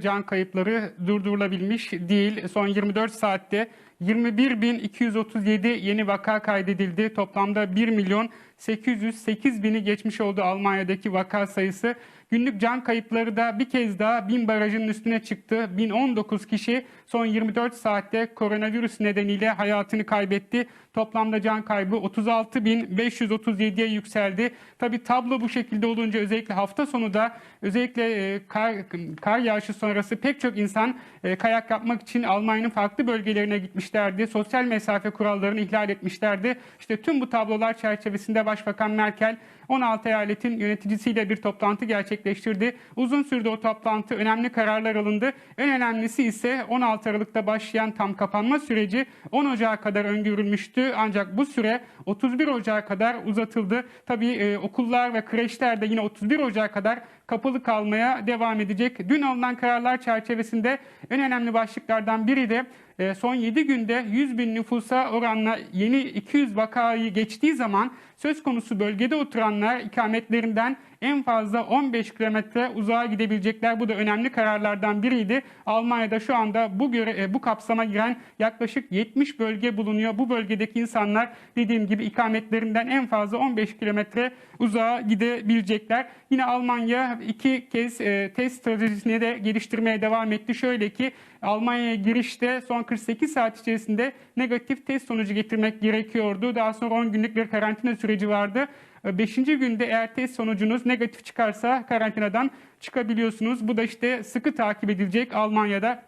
Can kayıpları durdurulabilmiş değil. Son 24 saatte 21.237 yeni vaka kaydedildi. Toplamda 1 milyon 808 bini geçmiş oldu Almanya'daki vaka sayısı. Günlük can kayıpları da bir kez daha 1000 barajının üstüne çıktı. 1019 kişi son 24 saatte koronavirüs nedeniyle hayatını kaybetti. Toplamda can kaybı 36.537'ye yükseldi. Tabi tablo bu şekilde olunca özellikle hafta sonu da özellikle e, kar, kar yağışı sonrası pek çok insan e, kayak yapmak için Almanya'nın farklı bölgelerine gitmişlerdi. Sosyal mesafe kurallarını ihlal etmişlerdi. İşte tüm bu tablolar çerçevesinde Başbakan Merkel 16 eyaletin yöneticisiyle bir toplantı gerçekleştirdi. Uzun sürdü o toplantı, önemli kararlar alındı. En önemlisi ise 16 Aralık'ta başlayan tam kapanma süreci 10 Ocağı kadar öngörülmüştü. Ancak bu süre 31 Ocağı kadar uzatıldı. Tabii e, okullar ve kreşler de yine 31 Ocağı kadar kapalı kalmaya devam edecek. Dün alınan kararlar çerçevesinde en önemli başlıklardan biri de son 7 günde 100 bin nüfusa oranla yeni 200 vakayı geçtiği zaman söz konusu bölgede oturanlar ikametlerinden en fazla 15 kilometre uzağa gidebilecekler. Bu da önemli kararlardan biriydi. Almanya'da şu anda bu göre, e, bu kapsama giren yaklaşık 70 bölge bulunuyor. Bu bölgedeki insanlar dediğim gibi ikametlerinden en fazla 15 kilometre uzağa gidebilecekler. Yine Almanya iki kez e, test stratejisini de geliştirmeye devam etti. Şöyle ki Almanya'ya girişte son 48 saat içerisinde negatif test sonucu getirmek gerekiyordu. Daha sonra 10 günlük bir karantina süreci vardı. Beşinci günde eğer test sonucunuz negatif çıkarsa karantinadan çıkabiliyorsunuz. Bu da işte sıkı takip edilecek Almanya'da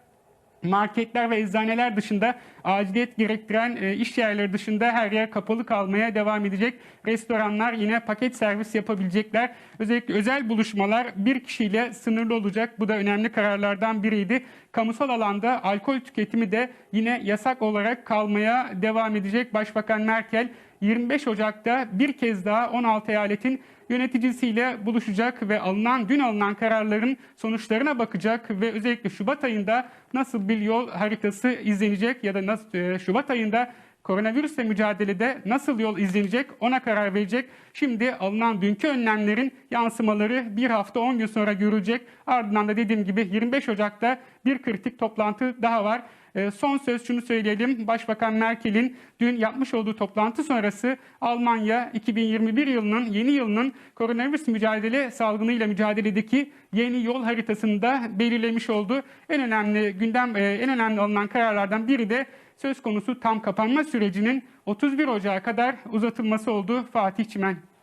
marketler ve eczaneler dışında aciliyet gerektiren e, iş yerleri dışında her yer kapalı kalmaya devam edecek. Restoranlar yine paket servis yapabilecekler. Özellikle özel buluşmalar bir kişiyle sınırlı olacak. Bu da önemli kararlardan biriydi. Kamusal alanda alkol tüketimi de yine yasak olarak kalmaya devam edecek. Başbakan Merkel 25 Ocak'ta bir kez daha 16 eyaletin yöneticisiyle buluşacak ve alınan dün alınan kararların sonuçlarına bakacak ve özellikle Şubat ayında nasıl bir yol haritası izlenecek ya da nasıl e, Şubat ayında koronavirüsle mücadelede nasıl yol izlenecek ona karar verecek. Şimdi alınan dünkü önlemlerin yansımaları bir hafta 10 gün sonra görülecek. Ardından da dediğim gibi 25 Ocak'ta bir kritik toplantı daha var. E, son söz şunu söyleyelim. Başbakan Merkel'in dün yapmış olduğu toplantı sonrası Almanya 2021 yılının yeni yılının koronavirüs mücadele salgınıyla mücadeledeki yeni yol haritasını da belirlemiş oldu. En önemli gündem e, en önemli alınan kararlardan biri de söz konusu tam kapanma sürecinin 31 Ocağı kadar uzatılması oldu Fatih Çimen.